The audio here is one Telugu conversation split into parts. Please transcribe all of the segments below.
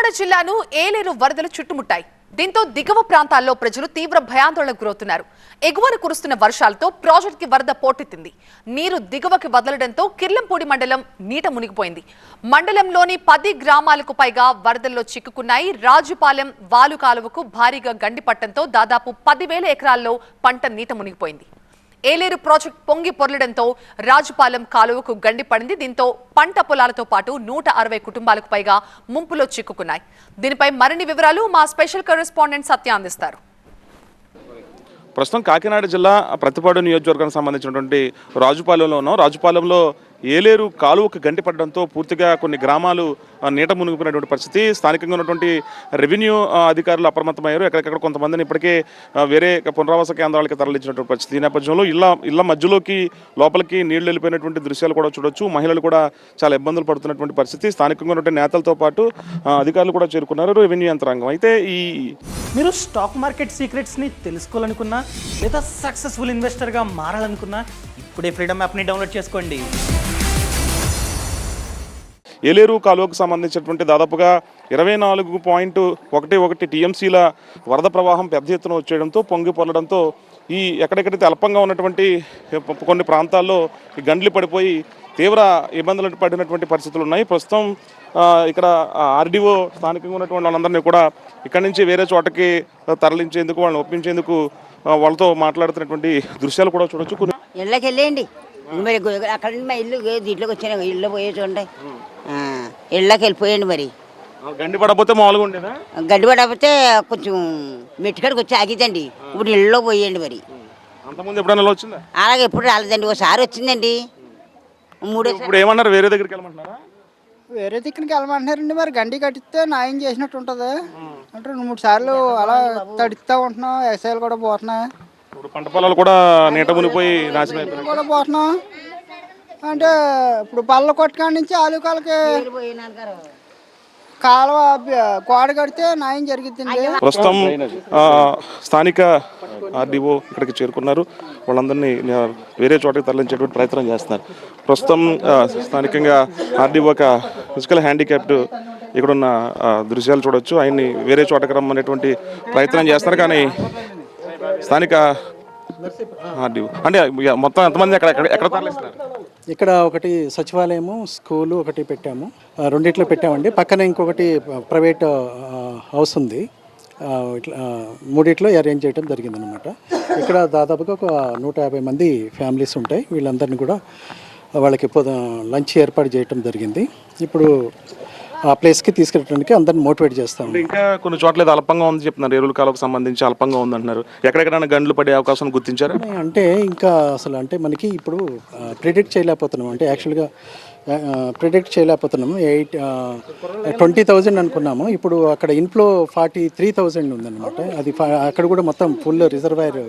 కాకినాడ జిల్లాను ఏలేరు వరదలు చుట్టుముట్టాయి. దీంతో దిగువ ప్రాంతాల్లో ప్రజలు తీవ్ర భయాందోళనకు గురవుతున్నారు. ఎగువన కురుస్తున్న వర్షాలతో ప్రాజెక్టుకి వరద పోటెత్తింది. నీరు దిగువకి వదలడంతో కిర్లంపూడి మండలం నీట మునిగిపోయింది. మండలంలోని పది గ్రామాలకు పైగా వరదల్లో చిక్కుకున్నాయి. రాజుపాలెం వాలు కాలువకు భారీగా గండిపట్టడంతో దాదాపు పదివేల ఎకరాల్లో పంట నీట మునిగిపోయింది. ఏలేరు ప్రాజెక్ట్ పొంగి పొరలడంతో రాజుపాలెం కాలువకు గండి పడింది. దీంతో పంట పొలాలతో పాటు నూట అరవై కుటుంబాలకు పైగా ముంపులో చిక్కుకున్నాయి. దీనిపై మరిన్ని వివరాలు మా స్పెషల్ కరెస్పాండెంట్ సత్య అందిస్తారు. ప్రస్తుతం కాకినాడ జిల్లా ప్రతిపాడు నియోజకవర్గానికి సంబంధించినటువంటి రాజుపాలెంలో ఉన్నాం. రాజుపాలెంలో ఏలేరు కాలువకు గంటి పడడంతో పూర్తిగా కొన్ని గ్రామాలు నీట మునిగిపోయినటువంటి పరిస్థితి. స్థానికంగా ఉన్నటువంటి రెవెన్యూ అధికారులు అప్రమత్తమయ్యారు. ఎక్కడెక్కడ కొంతమందిని ఇప్పటికే వేరే పునరావాస కేంద్రాలకి తరలించినటువంటి పరిస్థితి ఈ నేపథ్యంలో. ఇళ్ళ ఇళ్ళ మధ్యలోకి లోపలికి నీళ్ళు వెళ్ళిపోయినటువంటి దృశ్యాలు కూడా చూడొచ్చు. మహిళలు కూడా చాలా ఇబ్బందులు పడుతున్నటువంటి పరిస్థితి. స్థానికంగా ఉన్నటువంటి నేతలతో పాటు అధికారులు కూడా చేరుకున్నారు రెవెన్యూ యంత్రాంగం. అయితే ఈ మీరు స్టాక్ మార్కెట్ సీక్రెట్స్ని తెలుసుకోవాలనుకున్నా లేదా సక్సెస్ఫుల్ ఇన్వెస్టర్గా మారాలనుకున్నా ఇప్పుడే ఫ్రీడమ్ యాప్ని డౌన్లోడ్ చేసుకోండి. ఏలేరు కాలువకు సంబంధించినటువంటి దాదాపుగా ఇరవై నాలుగు పాయింట్ ఒకటి ఒకటి టీఎంసీల వరద ప్రవాహం పెద్ద ఎత్తున వచ్చేయడంతో పొంగి పొరలడంతో ఈ ఎక్కడెక్కడైతే అల్పంగా ఉన్నటువంటి కొన్ని ప్రాంతాల్లో ఈ గండ్లు పడిపోయి తీవ్ర ఇబ్బందులు పడినటువంటి పరిస్థితులు ఉన్నాయి. ప్రస్తుతం ఇక్కడ ఆర్డీఓ స్థానికంగా ఉన్నటువంటి వాళ్ళందరినీ కూడా ఇక్కడి నుంచి వేరే చోటకి తరలించేందుకు వాళ్ళని ఒప్పించేందుకు వాళ్ళతో మాట్లాడుతున్నటువంటి దృశ్యాలు కూడా చూడొచ్చు. కొన్ని ఇళ్ళకి వెళ్ళేయండి మరి అక్కడ మా ఇల్లు దీంట్లోకి వచ్చాను ఇల్లు పోయే చూడండి ఆ, ఇళ్ళకి వెళ్ళిపోయండి మరి. గండి పడకపోతే మామూలుగా ఉండేదా? గడ్డి పడకపోతే కొంచెం మెట్టుకాడికి వచ్చి ఆగిద్దండి. ఇప్పుడు ఇళ్ళలో పోయండి మరి. అంతకుముందు ఎప్పుడైనా ఇలా వచ్చిందా? అలాగే ఎప్పుడు రాలేదండి. ఒకసారి వచ్చిందండి. మూడోసారి ఇప్పుడు ఏమన్నారు? వేరే దగ్గరికి వెళ్ళమంటున్నారా? వేరే దిక్కునికి వెళ్ళమంటున్నారండి మరి. గండి కట్టిస్తే న్యాయం చేసినట్టు ఉంటుంది. అంటే రెండు మూడు సార్లు అలా తడుస్తూ ఉంటున్నాం. ఎక్సైలు కూడా పోతున్నాయి. ఇప్పుడు పంట పొలాలు కూడా నీట మునిగిపోయి నాశనం కూడా పోతున్నాం. అంటే ఇప్పుడు పళ్ళ కొట్టుకాడి నుంచి ఆలుకాలకి కాలువ అబ్బ- గోడ కడితే న్యాయం జరుగుతుంది ప్రస్తుతం ఆ, స్థానిక ఆర్డీఓ ఇక్కడికి చేరుకున్నారు. వాళ్ళందరినీ ఆ, వేరే చోటకి తరలించేటువంటి ప్రయత్నం చేస్తున్నారు. ప్రస్తుతం ఆ, స్థానికంగా ఆర్డీఓ ఒక ఫిజికల్ హ్యాండిక్యాప్డ్ ఇక్కడున్న ఆ, దృశ్యాలు చూడొచ్చు. ఆయన్ని వేరే చోటకి రమ్మనేటువంటి ప్రయత్నం చేస్తున్నారు కానీ స్థానిక అంటే మొత్తం ఎంతమంది అక్కడ ఎక్కడ తరలిస్తున్నారు? ఇక్కడ ఒకటి సచివాలయము స్కూలు ఒకటి పెట్టాము. రెండిట్లో పెట్టామండి. పక్కన ఇంకొకటి ప్రైవేట్ హౌస్ ఉంది. ఇట్లా మూడిట్లో అరేంజ్ చేయడం జరిగిందనమాట ఇక్కడ దాదాపుగా ఒక నూట యాభై మంది ఫ్యామిలీస్ ఉంటాయి. వీళ్ళందరినీ కూడా వాళ్ళకి లంచ్ ఏర్పాటు చేయడం జరిగింది. ఇప్పుడు ఆ ప్లేస్కి తీసుకెళ్ళడానికి అందరిని మోటివేట్ చేస్తాము. అంటే ఇంకా కొన్ని చోట్ల ఏదో అల్పంగా ఉంది చెప్తున్నారు. ఎరువుల కాలకు సంబంధించి అల్పంగా ఉంది అంటున్నారు ఎక్కడెక్కడైనా గండ్లు పడే అవకాశం గుర్తించారా? అంటే ఇంకా అసలు అంటే మనకి ఇప్పుడు ప్రిడిక్ట్ చేయలేకపోతున్నాం. అంటే యాక్చువల్గా ప్రిడిక్ట్ చేయలేకపోతున్నాము. ఎయిట్ ట్వంటీ థౌజండ్ అనుకున్నాము. ఇప్పుడు అక్కడ ఇన్ఫ్లో ఫార్టీ త్రీ థౌజండ్ ఉందన్నమాట. అది అక్కడ కూడా మొత్తం ఫుల్ రిజర్వాయర్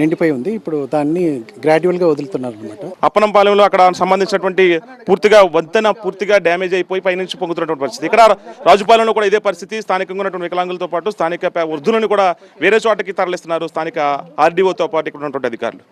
నిండిపోయి ఉంది. ఇప్పుడు దాన్ని గ్రాడ్యువల్గా వదులుతున్నారు అనమాట అప్పనంపాలెంలో అక్కడ సంబంధించినటువంటి పూర్తిగా వంతెన పూర్తిగా డ్యామేజ్ అయిపోయి పైనుంచి పొంగుతున్నటువంటి పరిస్థితి. ఇక్కడ రాజుపాలెంలో కూడా ఇదే పరిస్థితి. స్థానికంగా ఉన్నటువంటి వికలాంగులతో పాటు స్థానిక వృద్ధులను కూడా వేరే చోటకి తరలిస్తున్నారు. స్థానిక ఆర్డీఓతో పాటు ఇక్కడ ఉన్నటువంటి అధికారులు.